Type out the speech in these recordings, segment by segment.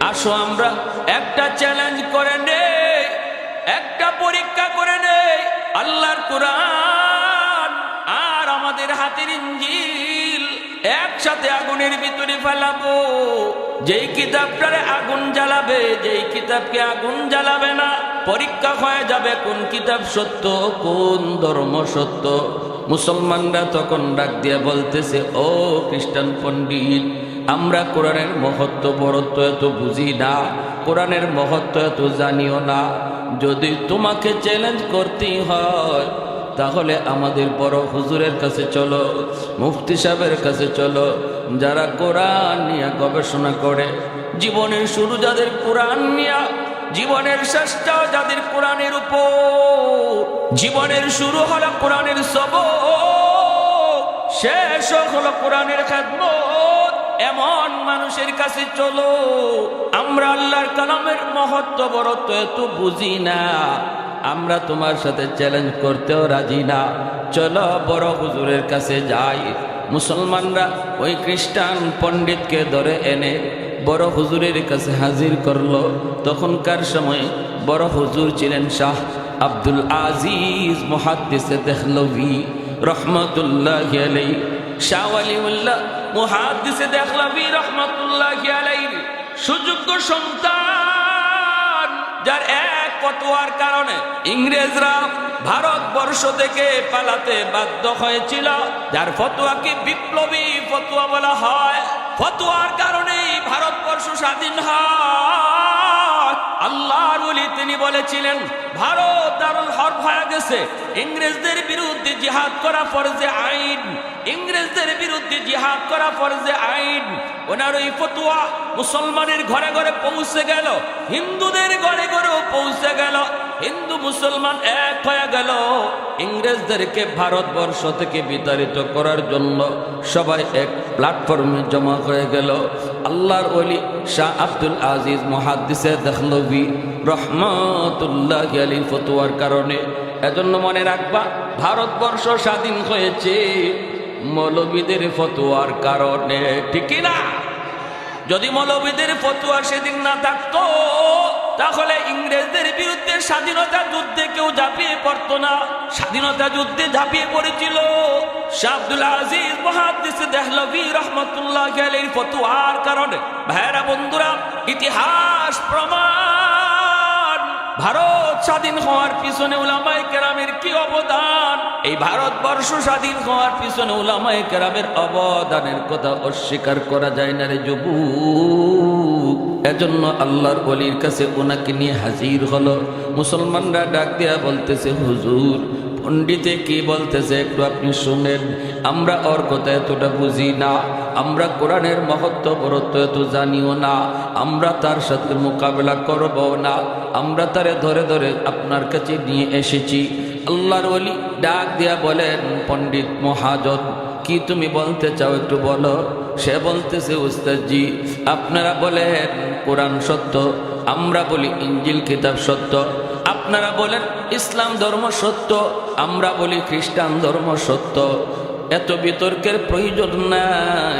আসো আমরা একটা চ্যালেঞ্জ করে নেই, একটা পরীক্ষা করে নেই। আল্লাহর কোরআন আর আমাদের হাতের ইঞ্জিল একসাথে আগুনের ভিতরে ফেলাবো। যেই কিতাবটারে আগুন জ্বালাবে, যেই কিতাবকে আগুন জ্বালাবে না, পরীক্ষা হয়ে যাবে কোন কিতাব সত্য, কোন ধর্ম সত্য। মুসলমানরা তখন ডাক দিয়ে বলতেছে, ও খ্রিস্টান পণ্ডিত আমরা কোরআনের মহত্ব, বরত্ব এত বুঝি না, কোরআনের মহত্ব এত জানিও না। যদি তোমাকে চ্যালেঞ্জ করতেই হয়, তাহলে আমাদের বড় হুজুরের কাছে চলো, মুফতি সাহেবের কাছে চলো, যারা কোরআন নিয়ে গবেষণা করে। জীবনের শুরু যাদের কোরআন নিয়ে, জীবনের শেষটাও যাদের কোরআনের উপর। জীবনের শুরু হলো কোরআনের সব শেষ হলো কোরআনের খেদমত। এমন মানুষের কাছে চলো, আমরা আল্লাহর কালামের মহত্ব বড়ত্ব এত বুঝি না। আমরা তোমার সাথে চ্যালেঞ্জ করতেও রাজি না। চলো বড় হুজুরের কাছে যাই। মুসলমানরা ওই খ্রিস্টান পণ্ডিতকে ধরে এনে বড় হুজুরের কাছে হাজির করল। তখনকার সময় বড় হুজুর ছিলেন শাহ আব্দুল আজিজ মহাদ্দিসে দেখলভি রহমতুল্লাহ শাহ আলিউল্লাহ মুহাদ্দিসে দেখলভি রহমতুল্লাহ সুযোগ্য সন্তান যার এক ফতোয়ার কারণে ইংরেজরা ভারতবর্ষ থেকে পালাতে বাধ্য হয়েছিল, যার ফতোয়াকে বিপ্লবী ফতোয়া বলা হয়। ফতুয়ার কারণেই ভারতবর্ষ স্বাধীন হয়। আল্লাহর ওলি তিনি বলেছিলেন, ভারত দারুল হরফ হয়ে গেছে। ইংরেজদের বিরুদ্ধে জিহাদ করা ফরজে আইন। ইংরেজদের বিরুদ্ধে জিহাদ করা ফরজে আইন। ওনার ওই ফতুয়া মুসলমানের ঘরে ঘরে পৌঁছে গেল। হিন্দুদের ঘরে ঘরেও পৌঁছে গেল। হিন্দু মুসলমান এক হয়ে গেল। ইংরেজদেরকে ভারতবর্ষ থেকে বিতাড়িত করার জন্য সবাই এক প্ল্যাটফর্মে জমা হয়ে গেল। আল্লাহর অলি শাহ আব্দুল আজিজ মহাদ্দিসে দেখলবি রহমতুল্লাহ আলী ফতুয়ার কারণে। এজন্য মনে রাখবা, ভারতবর্ষ স্বাধীন হয়েছে মৌলবীদের ফতুয়ার কারণে। ঠিকই না যদি মৌলবীদের ফতুয়া সেদিন না থাকতো, তাহলে ইংরেজদের বিরুদ্ধে স্বাধীনতা যুদ্ধে কেউ ঝাঁপিয়ে পড়তো না। স্বাধীনতা যুদ্ধে ঝাঁপিয়ে পড়েছিল। আজিজ ইতিহাস প্রমাণ। ভারত স্বাধীন হওয়ার পিছনে উলামাই কেরামের কি অবদান? এই ভারতবর্ষ স্বাধীন হওয়ার পিছনে উলামাই কেরামের অবদানের কথা অস্বীকার করা যায় না রে যবু এজন্য আল্লাহর অলির কাছে ওনাকে নিয়ে হাজির হলো। মুসলমানরা ডাক দেয়া বলতেছে, হুজুর, পণ্ডিতে কি বলতেছে একটু আপনি শুনেন। আমরা ওর কথা এতটা বুঝি না। আমরা কোরআনের মহত্ব বরত্ব এত জানিও না। আমরা তার সাথে মোকাবেলা করব না। আমরা তারে ধরে ধরে আপনার কাছে নিয়ে এসেছি। আল্লাহর অলি ডাক দিয়া বলেন, পণ্ডিত মহাজন কি তুমি বলতে চাও একটু বলো? সে বলতেছে, উস্তাদজি, আপনারা বলেন কোরআন সত্য, আমরা বলি ইঞ্জিল কিতাব সত্য। আপনারা বলেন ইসলাম ধর্ম সত্য, আমরা বলি খ্রিস্টান ধর্ম সত্য। এত বিতর্কের প্রয়োজন নাই।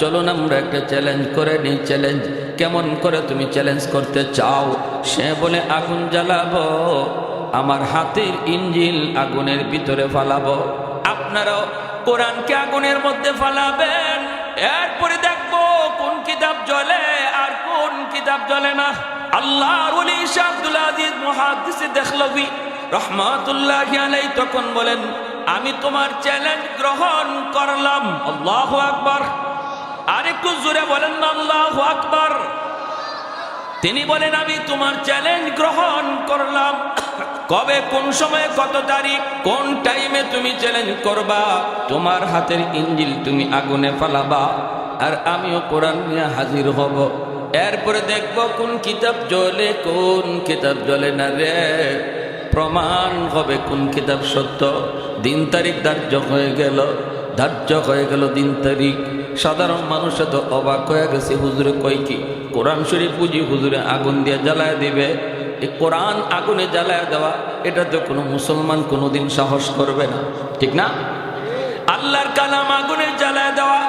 চলুন আমরা একটা চ্যালেঞ্জ করে নিই। চ্যালেঞ্জ কেমন করে তুমি চ্যালেঞ্জ করতে চাও? সে বলে, আগুন জ্বালাবো, আমার হাতের ইঞ্জিল আগুনের ভিতরে ফালাবো। আপনারাও কোরআনকে আগুনের মধ্যে ফালাবেন? এরপরে দেখব কোন কিতাব জ্বলে আর কোন কিতাব জ্বলে না। শাহ আব্দুল আজিজ দেখলবি রহমাতুল্লাহ আলাই তখন বলেন, আমি তোমার চ্যালেঞ্জ গ্রহণ করলাম। আল্লাহু আকবার। আরেকটু জোরে বলেন আল্লাহু আকবার। তিনি বলেন, আমি তোমার চ্যালেঞ্জ গ্রহণ করলাম। কবে কোন সময়ে কত তারিখ, কোন টাইমে তুমি চ্যালেঞ্জ করবা, তোমার হাতের ইঞ্জিল তুমি আগুনে ফালাবা, আর আমিও কোরআন নিয়ে হাজির হব। এরপরে দেখব কোন কিতাব জ্বলে, কোন কিতাব জ্বলে না রে। প্রমাণ হবে কোন কিতাব সত্য। দিন তারিখ ধার্য হয়ে গেল, ধার্য হয়ে গেল দিন তারিখ। সাধারণ মানুষ তো অবাক হয়ে গেছে, হুজুরে কয় কি? কোরআন শরীফ বুঝি হুজুরে আগুন দিয়ে জ্বালায় দিবে। এই কোরআন আগুনে জ্বালায় দেওয়া, এটা তো কোনো মুসলমান কোনোদিন সাহস করবে না। ঠিক না? আল্লাহর কালাম আগুনে জ্বালায় দেওয়া,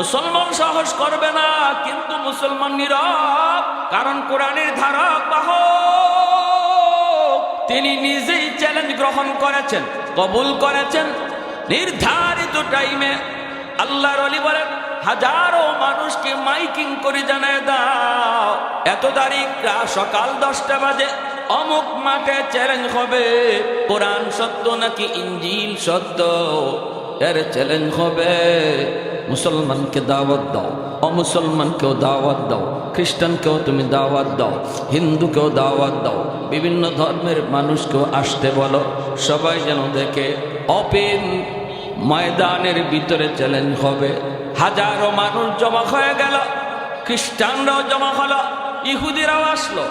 মুসলমান সাহস করবে না, কিন্তু মুসলমান নীরব, কারণ কোরআনের ধারক বাহক। তিনি নিজেই চ্যালেঞ্জ গ্রহণ করেছেন, কবুল করেছেন, নির্ধারিত টাইমে আল্লাহর অলি বলেন হাজারো মানুষকে মাইকিং করে জানায় দাও। এত তারিখটা সকাল দশটা বাজে, অমুক মাঠে চ্যালেঞ্জ হবে। কোরআন সত্য নাকি ইঞ্জিল সত্য? এর চ্যালেঞ্জ হবে। মুসলমানকে দাওয়াত দাও, অমুসলমানকেও দাওয়াত দাও, খ্রিস্টানকেও তুমি দাওয়াত দাও, হিন্দুকেও দাওয়াত দাও। বিভিন্ন ধর্মের মানুষকেও আসতে বলো, সবাই যেন দেখে, অপেন ময়দানের ভিতরে চ্যালেঞ্জ হবে। হাজারো মানুষ জমা হয়ে গেল, খ্রিস্টানরাও জমা হলো, ইহুদিরাও আসলো,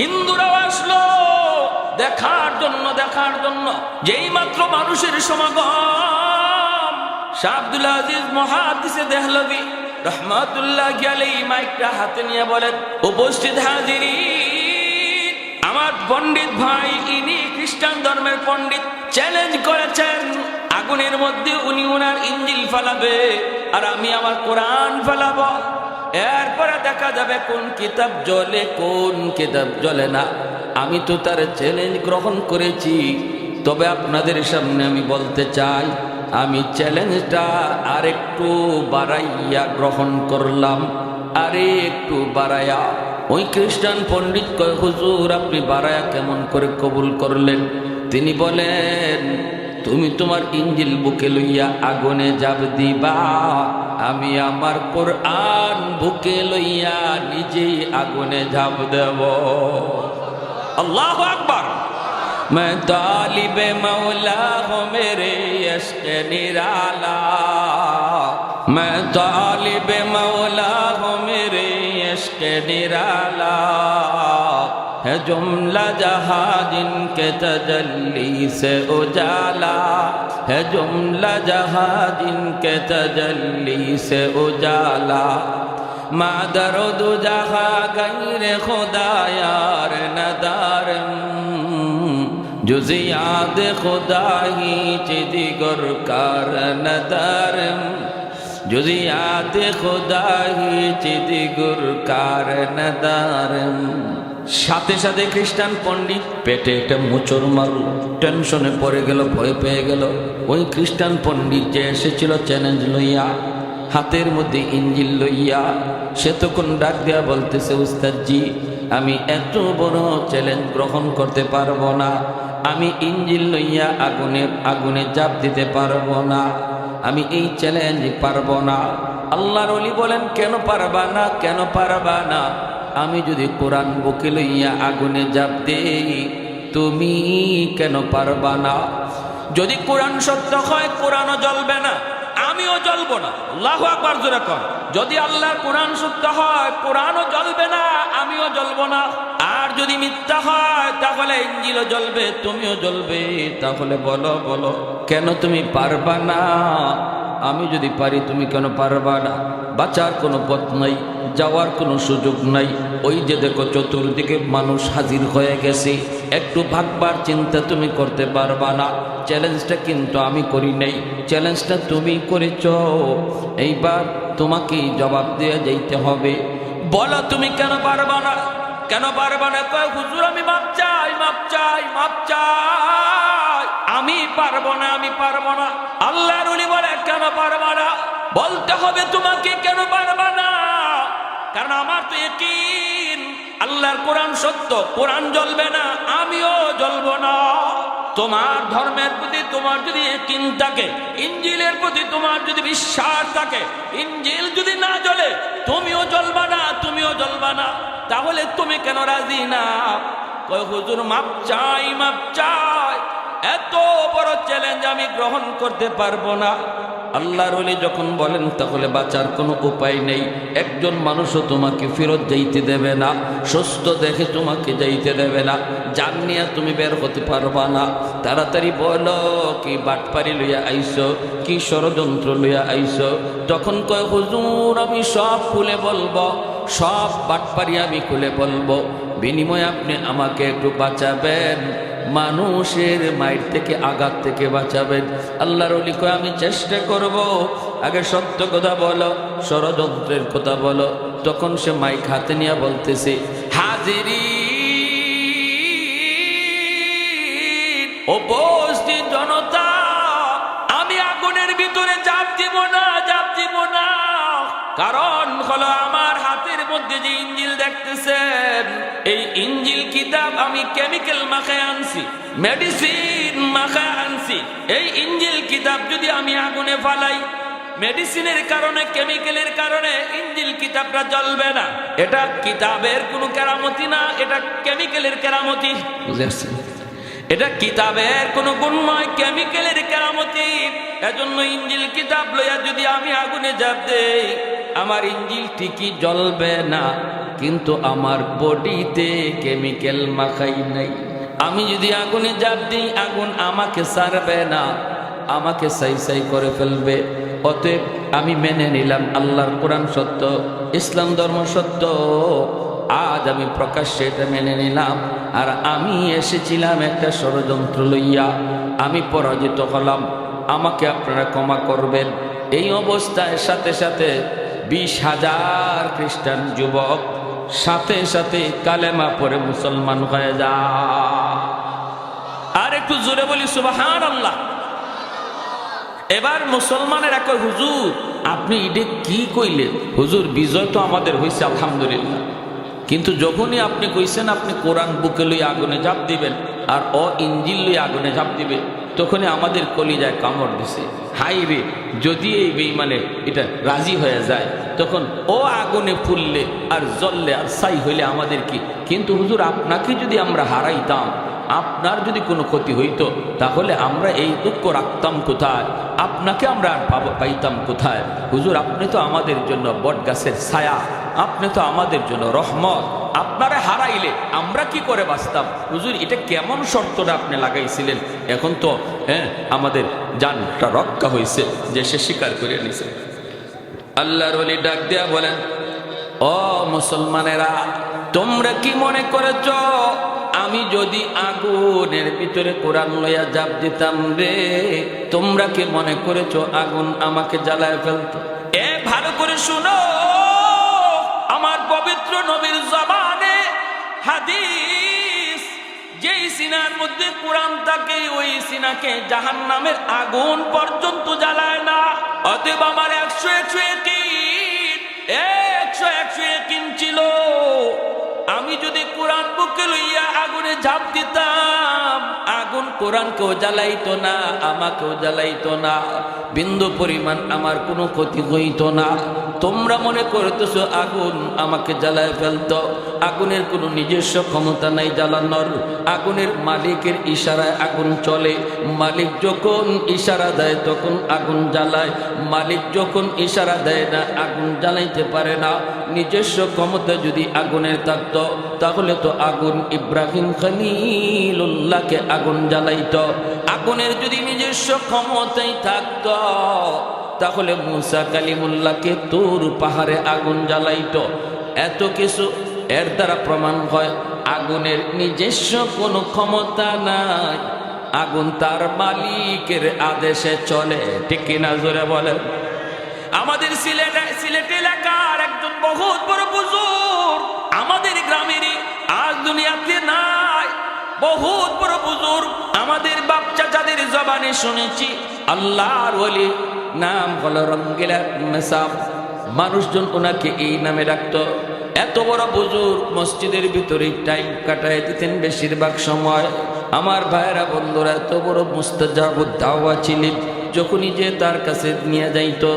হিন্দুরাও আসলো। দেখার জন্য দেখার জন্য, যেই মাত্র মানুষের সমাগম। শাহ আব্দুল আজিজ মহাদিসে দেহলবি রহমাতুল্লাহ গেলে মাইকটা হাতে নিয়ে বলেন, উপস্থিত হাজিরি আমার পণ্ডিত ভাই, ইনি খ্রিস্টান ধর্মের পণ্ডিত। চ্যালেঞ্জ করেছেন, আগুনের মধ্যে উনি ওনার ইঞ্জিল ফেলাবে, আর আমি আমার কোরআন ফেলাব। এরপরে দেখা যাবে কোন কিতাব জ্বলে, কোন কিতাব জ্বলে না। আমি তো তার চ্যালেঞ্জ গ্রহণ করেছি। তবে আপনাদের সামনে আমি বলতে চাই, আমি চ্যালেঞ্জটা আরেকটু বাড়াইয়া গ্রহণ করলাম। আরে একটু বাড়াইয়া ওই খ্রিস্টান পণ্ডিত কয় হুজুর আপনি বাড়ায়া কেমন করে কবুল করলেন তিনি বলেন তুমি তোমার ইঞ্জিল বুকে লইয়া আগুনে যাব দিবা আমি আমার কোরআন বুকে লইয়া নিজেই আগুনে ঝাঁপ দেব আল্লাহ আকবার मैं तालिब मौला हूँ मेरे यश्क निराला मैं तालिब मौला हूँ मेरे यश्क निराला है जुमला जहाँ जिनके तजल्ली से उजाला है जुमला जहाँ जिनके तजल्ली से उजाला मादर दो जहाँ गैर खुदा यार नदारम जुजियाद खुदा ही चिदिगर कार नदारम جزیات خدا ہی চিদিগুর কারণ দারম সাথে সাথে খ্রিস্টান পণ্ডিত পেটে একটা মোচর মারু, টেনশনে পড়ে গেল, ভয় পেয়ে গেল। ওই খ্রিস্টান পণ্ডিত যে এসেছিল চ্যালেঞ্জ লইয়া, হাতের মধ্যে ইঞ্জিল লইয়া, সে তখন ডাক দেওয়া বলতেছে, উস্তাদজি, আমি এত বড় চ্যালেঞ্জ গ্রহণ করতে পারব না। আমি ইঞ্জিল লইয়া আগুনে আগুনে চাপ দিতে পারব না। আমি এই চ্যালেঞ্জ পারব না। আল্লাহর অলি বলেন, কেন পারবা না? কেন পারবা না? আমি যদি কোরআন বুকে লইয়া আগুনে জাপ দেই, তুমি কেন পারবা না? যদি কোরআন সত্য হয়, কোরআনও জ্বলবে না, আমিও জ্বলব না। আল্লাহ আকবার জোরে কর যদি আল্লাহর কোরআন সত্য হয়, কোরআনও জ্বলবে না, আমিও জ্বলবো না। আর যদি মিথ্যা হয়, তাহলে ইঞ্জিলও জ্বলবে, তুমিও জ্বলবে। তাহলে বলো বলো। কেন তুমি পারবা না? আমি যদি পারি, তুমি কেন পারবা না? বাঁচার কোনো পথ নাই, যাওয়ার কোনো সুযোগ নাই। ওই যে দেখো, চতুর্দিকে মানুষ হাজির হয়ে গেছে। একটু ভাববার চিন্তা তুমি করতে পারবা না। চ্যালেঞ্জটা কিন্তু আমি করি নাই। চ্যালেঞ্জটা তুমি করেছ। এইবার তোমাকেই জবাব দেওয়া যাইতে হবে। বলো তুমি কেন পারবা না? কেন পারবা না? কয়, হুজুর, আমি মাপ চাই মাপ চাই মাপ চাই। আমি পারব না, আমি পারব না। আল্লাহর উনি বলে, কেন পারবা না? বলতে হবে তোমাকে, কেন পারবা না? কারণ আমার তো একিন আল্লাহর কোরআন সত্য, কোরআন জ্বলবে না, আমিও জ্বলব না। তোমার ধর্মের প্রতি তোমার যদি একিন থাকে ইঞ্জিলের প্রতি তোমার যদি বিশ্বাস থাকে ইঞ্জিল যদি না জ্বলে, তুমিও জ্বলবা না, তুমিও জ্বলবা না। তাহলে তুমি কেন রাজি না? কয়, হুজুর, মাপ চাই মাপ চাই। এত বড় চ্যালেঞ্জ আমি গ্রহণ করতে পারব না। আল্লাহর ওলি যখন বলেন, তাহলে বাঁচার কোনো উপায় নেই। একজন মানুষও তোমাকে ফেরত যাইতে দেবে না। সুস্থ দেখে তোমাকে যাইতে দেবে না। যান নিয়ে তুমি বের হতে পারবা না। তাড়াতাড়ি বলো, কি বাটপারি লইয়া আইসো? কি ষড়যন্ত্র লইয়া আইসো? তখন কয়, হুজুর, আমি সব খুলে বলব। সব বাটপারি আমি খুলে বলব। বিনিময়ে আপনি আমাকে একটু বাঁচাবেন। মানুষের মায়ের থেকে আঘাত থেকে বাঁচাবেন। আল্লাহর অলি আমি চেষ্টা করব। আগে সত্য কথা বলো, ষড়যন্ত্রের কথা বলো। তখন সে মাইক হাতে নিয়ে বলতেছে, হাজিরি উপস্থিত জনতা, আমি আগুনের ভিতরে চাপ দিব না চাপ দিব না। কারণ হলো আমার হাতের মধ্যে যে ইঞ্জিল দেখতেছেন, এই ইঞ্জিল কিতাব আমি কেমিক্যাল মাখায় আনছি, মেডিসিন মাখায় আনছি। এই ইঞ্জিল কিতাব যদি আমি আগুনে ফালাই, মেডিসিনের কারণে, কেমিক্যালের কারণে ইঞ্জিল কিতাবটা জ্বলবে না। এটা কিতাবের কোনো কেরামতি না, এটা কেমিক্যালের কেরামতি। বুঝতে এটা কিতাবের কোনো গুণ নয়, কেমিক্যালের কেরামতি। এজন্য ইঞ্জিল কিতাব লইয়া যদি আমি আগুনে জাপ দেই আমার ইঞ্জিল ঠিকই জ্বলবে না। কিন্তু আমার বডিতে কেমিক্যাল মাখাই নাই। আমি যদি আগুনে জাপ দিই, আগুন আমাকে সারবে না, আমাকে সাই সাই করে ফেলবে। অতএব আমি মেনে নিলাম আল্লাহর কোরআন সত্য, ইসলাম ধর্ম সত্য। আজ আমি প্রকাশ্যে এটা মেনে নিলাম। আর আমি এসেছিলাম একটা ষড়যন্ত্র লইয়া। আমি পরাজিত হলাম। আমাকে আপনারা ক্ষমা করবেন। এই অবস্থায় সাথে সাথে বিশ হাজার খ্রিস্টান যুবক সাথে সাথে কালেমা পরে মুসলমান হয়ে যা। আর একটু জোরে বলি সুবাহান আল্লাহ এবার মুসলমানের এক হুজুর, আপনি ইডে কি কইলেন? হুজুর, বিজয় তো আমাদের হয়েছে আলহামদুলিল্লাহ। কিন্তু যখনই আপনি কইছেন, আপনি কোরআন বুকে লই আগুনে ঝাঁপ দিবেন, আর অ ইঞ্জিল লই আগুনে ঝাঁপ দিবে তখনই আমাদের কলিজায় কামড় দিছে। হাই রে, যদি এই বেইমানে এটা রাজি হয়ে যায়, তখন ও আগুনে ফুললে আর জ্বললে আর সাই হইলে আমাদের কি? কিন্তু হুজুর, আপনাকে যদি আমরা হারাইতাম, আপনার যদি কোনো ক্ষতি হইতো, তাহলে আমরা এই দুঃখ রাখতাম কোথায়? আপনাকে আমরা আর পাইতাম কোথায়? হুজুর, আপনি তো আমাদের জন্য বট গাছের ছায়া, আপনি তো আমাদের জন্য রহমত। আপনারা হারাইলে আমরা কি করে বাঁচতাম? হুজুর, এটা কেমন শর্তটা আপনি লাগাইছিলেন? এখন তো হ্যাঁ আমাদের জানটা রক্ষা হয়েছে যে সে স্বীকার করে নিছে। আল্লাহর ওলি ডাক দেয়া বলেন, ও মুসলমানেরা, তোমরা কি মনে করেছ, আমি যদি আগুনের ভিতরে কোরআন লইয়া জাপ দিতাম রে, তোমরা কি মনে করেছ আগুন আমাকে জ্বালায় ফেলতো? এ, ভালো করে শুনো, আমার পবিত্র নবীর জবানে হাদিস, যেই সিনার মধ্যে কোরআন থাকে, ওই সিনাকে জাহান নামের আগুন পর্যন্ত জ্বালায় না। অতএব আমার একশো একশো একিন, একশো একশো একিন ছিল। আমি যদি কোরআন বুকে লইয়া আগুনে ঝাঁপ দিতাম, আগুন কোরআনকেও জ্বালাইতো না, আমাকেও জ্বালাইতো না, বিন্দু পরিমাণ আমার কোনো ক্ষতি হইতো না। তোমরা মনে করতেছো আগুন আমাকে জ্বালায় ফেলতো, আগুনের কোনো নিজস্ব ক্ষমতা নাই জ্বালানোর, আগুনের মালিকের ইশারায় আগুন চলে। মালিক যখন ইশারা দেয়, তখন আগুন জ্বালায়। মালিক যখন ইশারা দেয় না, আগুন জ্বালাইতে পারে না। নিজস্ব ক্ষমতা যদি আগুনের থাকত তাহলে তো আগুন ইব্রাহিম খলিলুল্লাহকে আগুন জ্বালাইত। আগুনের যদি নিজস্ব ক্ষমতাই থাকত, তাহলে মুসা কালিমুল্লাহকে তোর পাহাড়ে আগুন জ্বালাইত। এত কিছু এর দ্বারা প্রমাণ হয়, আগুনের নিজস্ব কোনো ক্ষমতা নাই। আগুন তার মালিকের আদেশে চলে। ঠিক কিনা জোরে বলেন? আমাদের সিলেট সিলেট এলাকার একজন বহুত বড় বুজুর আমাদের গ্রামেরই আজ দুনিয়াতে নাই। বহুত বড় বুজুর আমাদের বাপ চাচাদের জবানে শুনেছি, আল্লাহর ওলি নাম হলো রঙ্গিলা মেসাব। মানুষজন ওনাকে এই নামে ডাকতো। এত বড় বুজুর মসজিদের ভিতরে টাইম কাটায় দিতেন বেশিরভাগ সময়। আমার ভাইয়েরা, বন্ধুরা, এত বড় মুস্তাজাব দাওয়া ছিলেন, যখনই যে তার কাছে নিয়ে যাইতো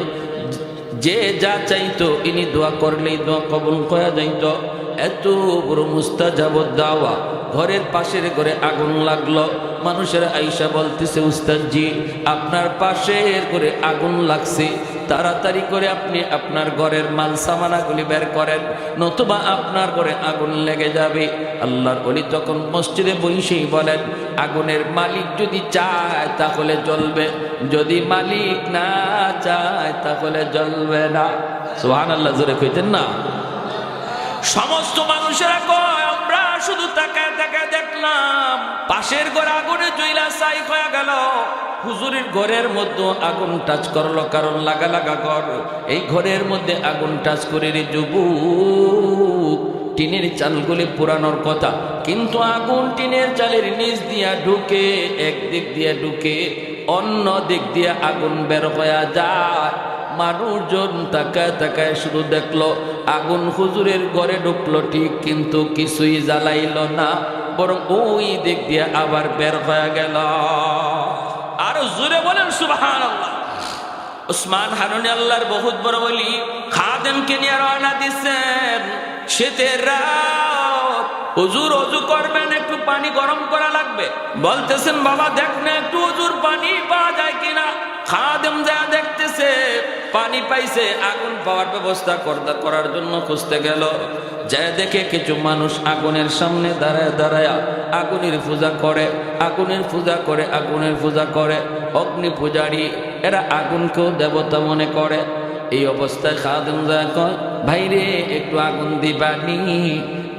যে যা চাইতো, ইনি দোয়া করলেই দোয়া কবল করা যাইত। এত বড় মুস্তাজাব দাওয়া। ঘরের পাশের ঘরে আগুন লাগল। মানুষের আইসা বলতেছে, উস্তাদজি, আপনার পাশের ঘরে আগুন লাগছে। তাড়াতাড়ি করে আপনি আপনার ঘরের মাল সামানাগুলি বের করেন, নতুবা আপনার ঘরে আগুন লেগে যাবে। আল্লাহর বলি তখন মসজিদে বইসেই বলেন, আগুনের মালিক যদি চায় তাহলে জ্বলবে, যদি মালিক না চায় তাহলে জ্বলবে না। সোহান আল্লাহ জোরে কইতেন না। সমস্ত মানুষেরা আমরা শুধু তাকায় তাকায় দেখলাম, পাশের ঘরে আগুনে জইলা চাই হয়ে গেল। হুজুরের ঘরের মধ্যে আগুন টাচ করল, কারণ লাগা লাগা ঘর। এই ঘরের মধ্যে আগুন টাচ করে রে যুবক, টিনের চালগুলি পুরানোর কথা। কিন্তু আগুন টিনের চালের নিচ দিয়া ঢুকে একদিক দিয়া ঢুকে, অন্য দিক দিয়ে আগুন বের হয়ে যায়। মানুষজন তাকায় তাকায় শুধু দেখল, আগুন হুজুরের ঘরে ঢুকলো ঠিক, কিন্তু কিছুই জ্বালাইল না, বরং ওই দিক দিয়ে আবার বের হয়ে গেল। আরও জুড়ে বলেন সুবাহান উসমান হারুনি আল্লাহর বহুত বড় বলি, খাদেমকে নিয়ে রওনা দিচ্ছেন। শীতের রাত। হুজুর অজু করবেন, একটু পানি গরম করা লাগবে। বলতেছেন, বাবা, দেখ না, একটু হুজুর পানি পাওয়া যায় কিনা। খাদেম যা দেখতেছে, পানি পাইছে, আগুন পাওয়ার ব্যবস্থা করার জন্য খুঁজতে গেল। যা দেখে কিছু মানুষ আগুনের সামনে দাঁড়ায় দাঁড়ায় আগুনের পূজা করে, আগুনের পূজা করে, আগুনের পূজা করে। অগ্নি পূজারী, এরা আগুনকেও দেবতা মনে করে। এই অবস্থায় খাদেম যা কয় ভাইরে একটু আগুন দিবানি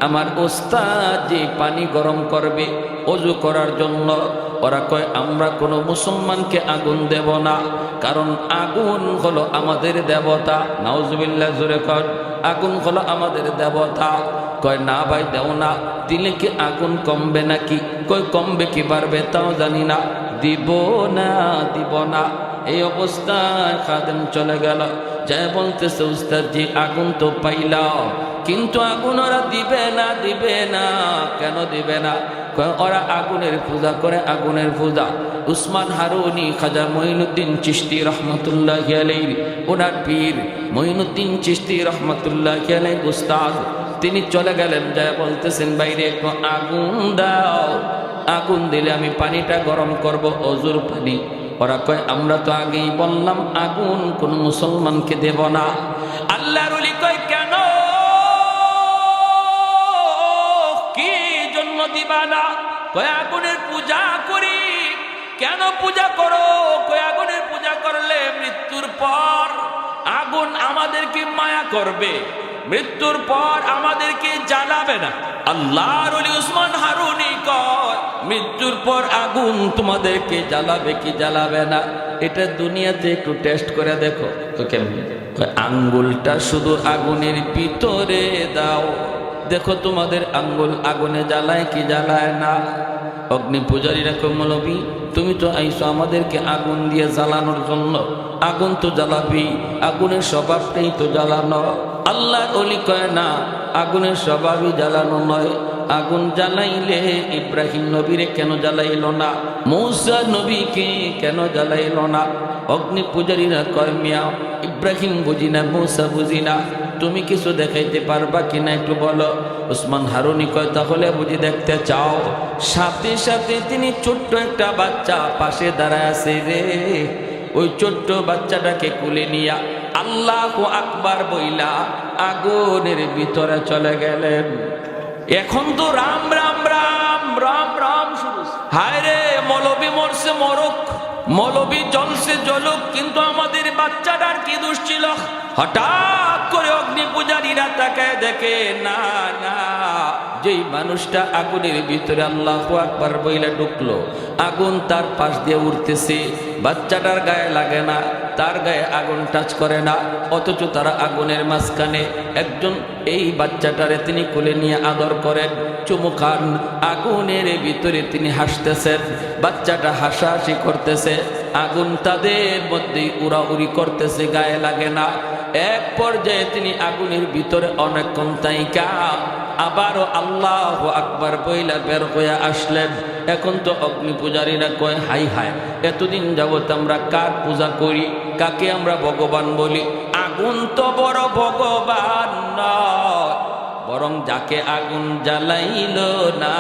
আমার ওস্তাদ যে পানি গরম করবে, অজু করার জন্য ওরা কয়, আমরা কোনো মুসলমানকে আগুন দেব না, কারণ আগুন হলো আমাদের দেবতা। নাউজুবিল্লাহ, জোরে কর, আগুন হলো আমাদের দেবতা। কয়, না ভাই, দেও না, দিলে কি আগুন কমবে নাকি? কই কমবে কি পারবে তাও জানি না। দিব না দিব না। এই অবস্থায় খাদেম চলে গেল। যাই বলতেছে উস্তাদ জি আগুন তো পাইলাম, কিন্তু আগুন ওরা দিবে না দিবে না, কেন দিবে না? কয় ওরা আগুনের পূজা করে আগুনের পূজা। উসমান হারুনি খাজা মঈনুদ্দিন চিস্তি রহমতুল্লাহ আলাই ওনার পীর মঈনুদ্দিন চিস্তি রহমতুল্লাহ আলাই উস্তাদ, তিনি চলে গেলেন যা বলতেছেন বাইরে একটু আগুন দাও, আগুন দিলে আমি পানিটা গরম করব, অজুর পানি। ওরা কয়, আমরা তো আগেই বললাম, আগুন কোন মুসলমানকে দেব না। আল্লাহর কয়, কেন? দিবা না কয় আগুনের পূজা করি। কেন পূজা করো? কয় আগুনের পূজা করলে মৃত্যুর পর আগুন আমাদেরকে মায়া করবে। মৃত্যুর পর আমাদেরকে জ্বালাবে না। আল্লাহর উসমান হারুনি কয়, মৃত্যুর পর আগুন তোমাদেরকে জ্বালাবে কি জ্বালাবে না? এটা দুনিয়াতে একটু টেস্ট করে দেখো। তো কেমন? আঙ্গুলটা শুধু আগুনের ভিতরে দাও। দেখো তোমাদের আঙ্গুল আগুনে জ্বালায় কি জ্বালায় না? অগ্নি পূজারীরা কমলবি তুমি তো আইসো আমাদেরকে আগুন দিয়ে জ্বালানোর জন্য। আগুন তো জ্বালাবি, আগুনের স্বভাবটাই তো জ্বালানো। আল্লাহ অলি কয় না, আগুনের স্বভাবই জ্বালানো নয়। আগুন জ্বালাইলে ইব্রাহিম নবীরে কেন জ্বালাইল না? মৌসা নবীকে কেন জ্বালাইল না? অগ্নি পূজারীরা কয় মিয়া, ইব্রাহিম বুঝি না, মৌসা বুঝি না। তুমি কিছু দেখাইতে পারবা কিনা একটু বলো? উসমান হারুনি কয়, তাহলে বুঝি দেখতে চাও, সাথে সাথে তিনি ছোট্ট একটা বাচ্চা পাশে দাঁড়ায় আছে রে। ওই ছোট্ট বাচ্চাটাকে কুলে নিয়া আল্লাহ আকবার বইলা আগুনের ভিতরে চলে গেলেন। এখন তো রাম রাম রাম রাম রাম শুরু। হায় রে মলবি মরছে মরক। মলবি জলসে জ্বলুক কিন্তু আমাদের বাচ্চাটার কি দোষ ছিল? হঠাৎ করে অগ্নি পূজারীরা তাকে দেখে, না না, যেই মানুষটা আগুনের ভিতরে আল্লাহ আকবার বইলে ঢুকলো, আগুন তার পাশ দিয়ে উঠতেছে বাচ্চাটার গায়ে লাগে না। তার গায়ে আগুন টাচ করে না, অথচ তারা আগুনের মাঝখানে একজন এই বাচ্চাটারে তিনি কোলে নিয়ে আদর করেন। চুমু খান, আগুনের ভিতরে তিনি হাসতেছেন। বাচ্চাটা হাসাহাসি করতেছে। আগুন তাদের মধ্যে উড়াউড়ি করতেছে, গায়ে লাগে না। এক পর্যায়ে তিনি আগুনের ভিতরে অনেকক্ষণ তাইকা। আবারও আল্লাহ আকবার বইলা বের হয়ে আসলেন। এখন তো অগ্নি পূজারীরা কয় হাই হাই এতদিন যাবত আমরা কার পূজা করি? কাকে আমরা ভগবান বলি? আগুন তো বড় ভগবান নয়, বরং যাকে আগুন জ্বালাইল না,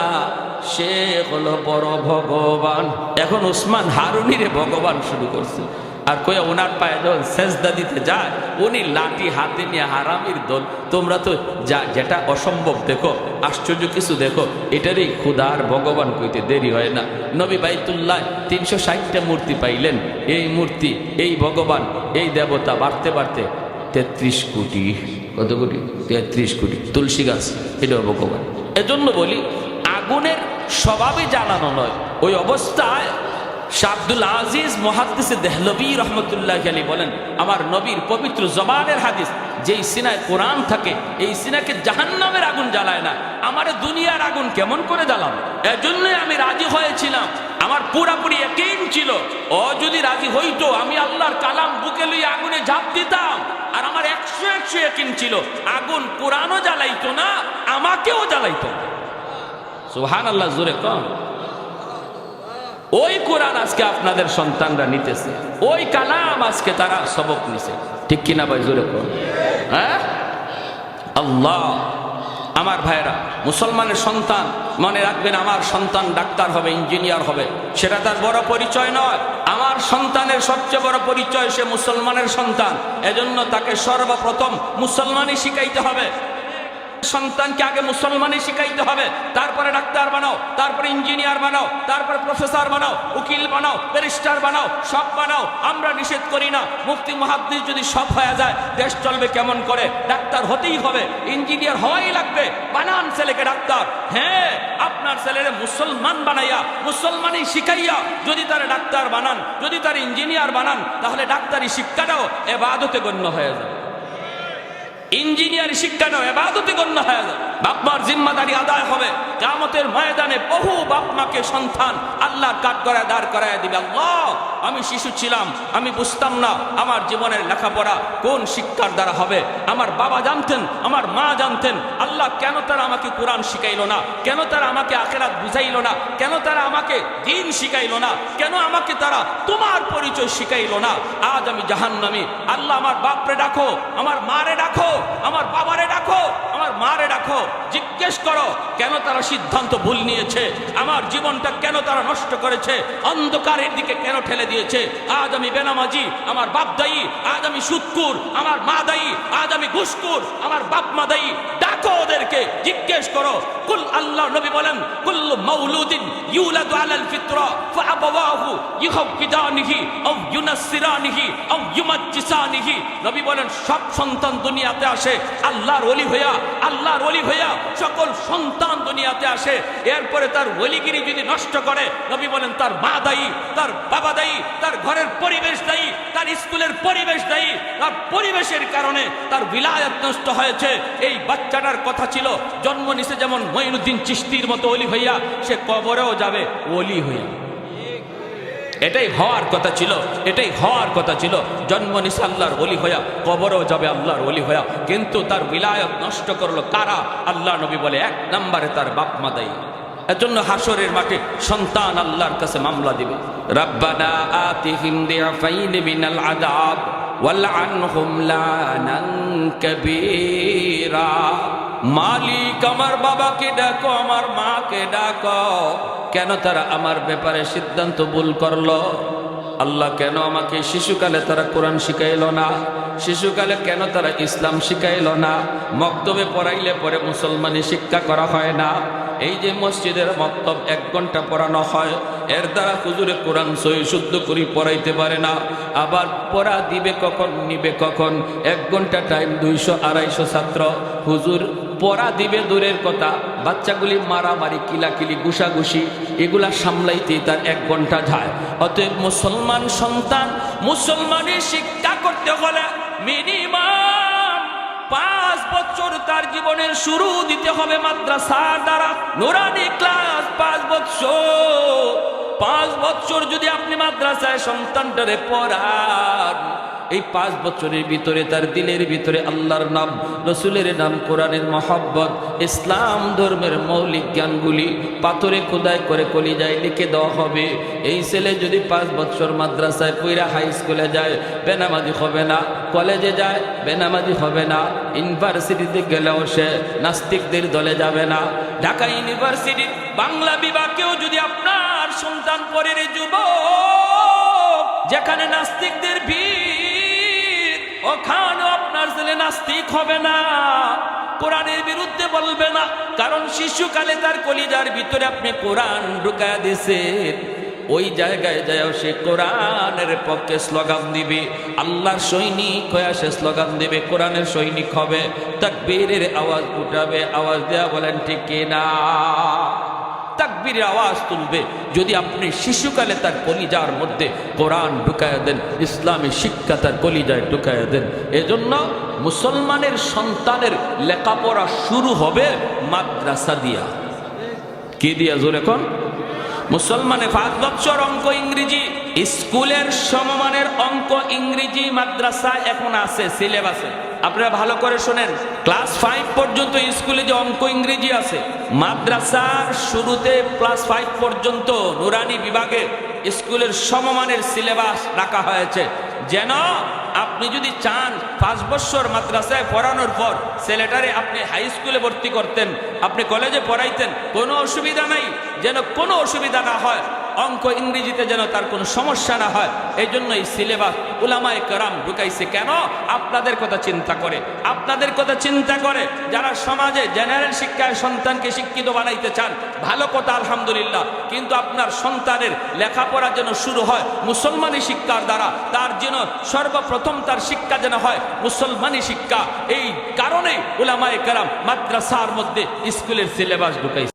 সে হলো বড় ভগবান। এখন উসমান হারুনিরে ভগবান শুরু করছে। আর কই ওনার পায়ে যখন সেজদা দিতে যায়, উনি লাঠি হাতে নিয়ে হারামির দল। তোমরা তো যা যেটা অসম্ভব দেখো, আশ্চর্য কিছু দেখো, এটারই ক্ষুধার ভগবান কইতে দেরি হয় না। নবী বাইতুল্লাহ তিনশো ষাটটা মূর্তি পাইলেন। এই মূর্তি, এই ভগবান, এই দেবতা বাড়তে বাড়তে তেত্রিশ কোটি। কত কোটি? তেত্রিশ কোটি। তুলসী গাছ, এটাও ভগবান। এজন্য বলি, আগুনের স্বভাবে জ্বালানো নয়। ওই অবস্থায় শাহ আব্দুল আজিজ মহাদ্দিসে দেহলবী রহমতুল্লাহ আলী বলেন, আমার নবীর পবিত্র জবানের হাদিস, যেই সিনায় কোরআন থাকে, এই সিনাকে জাহান্নামের আগুন জ্বালায় না। আমার দুনিয়ার আগুন কেমন করে জ্বালাবো এজন্যই আমি রাজি হয়েছিলাম। আমার পুরাপুরি একেই ছিল। ও যদি রাজি হইতো, আমি আল্লাহর কালাম বুকে লই আগুনে ঝাঁপ দিতাম। আর আমার একশো একশো একিন ছিল। আগুন কোরআনও জ্বালাইতো না, আমাকেও জ্বালাইতো সুহান আল্লাহ জোরে কম ওই কোরআন আজকে আপনাদের সন্তানরা নিতেছে। ওই কালাম আজকে তারা সবক নিছে। ঠিক কিনা ভাই, জোরে হ্যাঁ? আল্লাহ, আমার ভাইরা মুসলমানের সন্তান, মনে রাখবেন আমার সন্তান ডাক্তার হবে, ইঞ্জিনিয়ার হবে। সেটা তার বড় পরিচয় নয়। আমার সন্তানের সবচেয়ে বড় পরিচয় সে মুসলমানের সন্তান। এজন্য তাকে সর্বপ্রথম মুসলমানই শিখাইতে হবে। সন্তানকে আগে মুসলমানই শিখাইতে হবে, তারপরে ডাক্তার বানাও, তারপরে ইঞ্জিনিয়ার বানাও, তারপরে প্রফেসর বানাও, উকিল বানাও, ব্যারিস্টার বানাও, সব বানাও, আমরা নিষেধ করি না। মুফতি মহাদ্দিস যদি সব হয়ে যায়, দেশ চলবে কেমন করে? ডাক্তার হতেই হবে, ইঞ্জিনিয়ার হওয়াই লাগবে। বানান ছেলেকে ডাক্তার। হ্যাঁ আপনার ছেলেরে মুসলমান বানাইয়া, মুসলমানই শিখাইয়া যদি তার ডাক্তার বানান, যদি তার ইঞ্জিনিয়ার বানান, তাহলে ডাক্তারি শিক্ষাটাও এবাদতে গণ্য হয়ে যায় ইঞ্জিনিয়ার শিক্ষাটাও এবাদতে গণ্য হয়ে যায় বাপমার জিম্মাদারি আদায় হবে। কামতের ময়দানে বহু বাপমাকে সন্তান আল্লাহর কাঠ করায় দাঁড় করায় দিবে। আল্লাহ, আমি শিশু ছিলাম, আমি বুঝতাম না আমার জীবনের লেখাপড়া কোন শিক্ষার দ্বারা হবে। আমার বাবা জানতেন, আমার মা জানতেন, আল্লাহ কেন তারা আমাকে কোরআন শিখাইলো না? কেন তারা আমাকে আখেরাত বুঝাইল না? কেন তারা আমাকে দিন শিখাইলো না? কেন আমাকে তারা তোমার পরিচয় শিখাইলো না? আজ আমি জাহান্নামি। আল্লাহ, আমার বাপরে ডাকো, আমার মারে ডাকো, আমার বাবারে ডাকো, আমার মারে ডাকো। জিজ্ঞেস করো, কেন তারা সিদ্ধান্ত ভুল নিয়েছে? আমার জীবনটা কেন তারা নষ্ট করেছে? অন্ধকারের দিকে কেন ঠেলে দিয়েছে? আজ আমি বেনামাজি, আমার বাপ দায়ী, আজ আমি সুৎকুর, আমার মা দায়ী, আজ আমি ঘুষকুর আমার বাপ মা দায়ী। ডাকো ওদেরকে, জিজ্ঞেস করো, কুল আল্লাহ নবী বলেন, কুল্লু মাউলুদিন ইউলাদু আলাল ফিতরা ফাআবাওয়াহু ইউহাব্বিদানিহি আও ইউনাসসিরানিহি আও ইউমাজ্জিসানিহি। নবী বলেন, সব সন্তান দুনিয়াতে আসে, আল্লাহর ওলি হইয়া, আল্লাহর ওলি হইয়া সকল সন্তান দুনিয়াতে আসে। এরপরে তার ওলিগিরি যদি নষ্ট করে, নবী বলেন, তার মা দায়ী, তার বাবা দায়ী, তার ঘরের পরিবেশ দায়ী, তার স্কুলের পরিবেশ দায়ী, তার পরিবেশের কারণে তার বিলায়ত নষ্ট হয়েছে। এই বাচ্চাটার কথা ছিল, জন্ম নিছে যেমন মঈনুদ্দিন চিস্তির মতো অলি হইয়া, সে কবরেও যাবে অলি হইয়া। এটাই হওয়ার কথা ছিল, এটাই হওয়ার কথা ছিল। জন্ম নিছে আল্লাহর অলি হইয়া, কবরও যাবে আল্লাহর অলি হইয়া। কিন্তু তার বিলায়ত নষ্ট করল কারা? আল্লাহ নবী বলে, এক নম্বরে তার বাপ মা দেয়। এজন্য হাসরের মাঠে সন্তান আল্লাহর কাছে মামলা দিবে। রাব্বানা আতিহিম মিনাল মালিক, আমার বাবাকে ডাকো, আমার মাকে ডাকো। কেন তারা আমার ব্যাপারে সিদ্ধান্ত ভুল করল? আল্লাহ কেন আমাকে শিশুকালে তারা কোরআন শিখাইল না? শিশুকালে কেন তারা ইসলাম শিখাইল না? মক্তবে পড়াইলে পরে মুসলমানি শিক্ষা করা হয় না? এই যে মসজিদের মক্তব এক ঘণ্টা পড়ানো হয়, এর দ্বারা হুজুরে কোরআন সহি শুদ্ধ করি পড়াইতে পারে না। আবার পড়া দিবে কখন, নিবে কখন? এক ঘণ্টা টাইম দুইশো, আড়াইশো ছাত্র হুজুর পড়া দিবে দূরের কথা, বাচ্চাগুলি মারামারি, কিলাকিলি, গুসাগুসি, এগুলা সামলাইতে তার এক ঘণ্টা যায়। অতএব মুসলমান সন্তান, মুসলমানের শিক্ষা করতে হলে মিনিমাম পাঁচ বছর তার জীবনের শুরু দিতে হবে মাদ্রাসার দ্বারা। নোরানি ক্লাস পাঁচ বছর পাঁচ বছর যদি আপনি মাদ্রাসায় সন্তানটারে পড়ান এই পাঁচ বছরের ভিতরে, তার দিলের ভিতরে আল্লাহর নাম, রসুলের নাম, কোরআনের মহব্বত, ইসলাম ধর্মের মৌলিক জ্ঞানগুলি পাথরে খোদাই করে কলিজায় লিখে দেওয়া হবে। এই ছেলে যদি পাঁচ বছর মাদ্রাসায় পইরা হাই স্কুলে যায়, বেনামাজি হবে না, কলেজে যায়, বেনামাজি হবে না, ইউনিভার্সিটিতে গেলেও সে নাস্তিকদের দলে যাবে না। ঢাকা ইউনিভার্সিটি, বাংলা বিভাগেও যদি আপনার সন্তান পরে রে যুবক, যেখানে নাস্তিকদের ভিড় নাস্তিক হবে না। কোরআনের বিরুদ্ধে বলবে না, কারণ শিশুকালে তার কলিজার ভিতরে আপনি কোরআন ঢুকায় দিয়েছেন। ওই জায়গায় যায় সে কোরআনের পক্ষে স্লোগান দিবে, আল্লাহর সৈনিক হয়ে সে স্লোগান দিবে, কোরআনের সৈনিক হবে। তাকবীরের আওয়াজ উঠাবে, আওয়াজ দেয়া বলেন ঠিক না তাকবীরের আওয়াজ তুলবে। যদি আপনি শিশুকালে তার কলিজার মধ্যে কোরআন ঢুকায় দেন, ইসলামী শিক্ষা তার কলিজায় ঢুকায় দেন, এজন্য মুসলমানের সন্তানের লেখাপড়া শুরু হবে মাদ্রাসা দিয়া। কি দিয়া জোরে কোন মুসলমানে পাঁচ বছর অঙ্ক ইংরেজি, স্কুলের সমমানের অঙ্ক ইংরেজি মাদ্রাসা এখন আছে, সিলেবাসে। আপনারা ভালো করে শোনেন, ক্লাস ফাইভ পর্যন্ত স্কুলে যে অঙ্ক ইংরেজি আছে, মাদ্রাসার শুরুতে ক্লাস ফাইভ পর্যন্ত নুরানি বিভাগে স্কুলের সমমানের সিলেবাস রাখা হয়েছে। যেন আপনি যদি চান পাঁচ বছর মাদ্রাসায় পড়ানোর পর ছেলেটারে আপনি হাই স্কুলে ভর্তি করতেন, আপনি কলেজে পড়াইতেন, কোনো অসুবিধা নাই, যেন কোনো অসুবিধা না হয়। অঙ্ক ইংরেজিতে যেন তার কোনো সমস্যা না হয় এই জন্য এই সিলেবাস উলামায় কেরাম ঢুকাইছে। কেন? আপনাদের কথা চিন্তা করে, আপনাদের কথা চিন্তা করে। যারা সমাজে জেনারেল শিক্ষায় সন্তানকে শিক্ষিত বানাইতে চান, ভালো কথা, আলহামদুলিল্লাহ। কিন্তু আপনার সন্তানের লেখাপড়া যেন শুরু হয় মুসলমানি শিক্ষার দ্বারা, তার যেন সর্বপ্রথম তার শিক্ষা যেন হয় মুসলমানি শিক্ষা। এই কারণে উলামায় কেরাম মাদ্রাসার মধ্যে স্কুলের সিলেবাস ঢুকাইছে।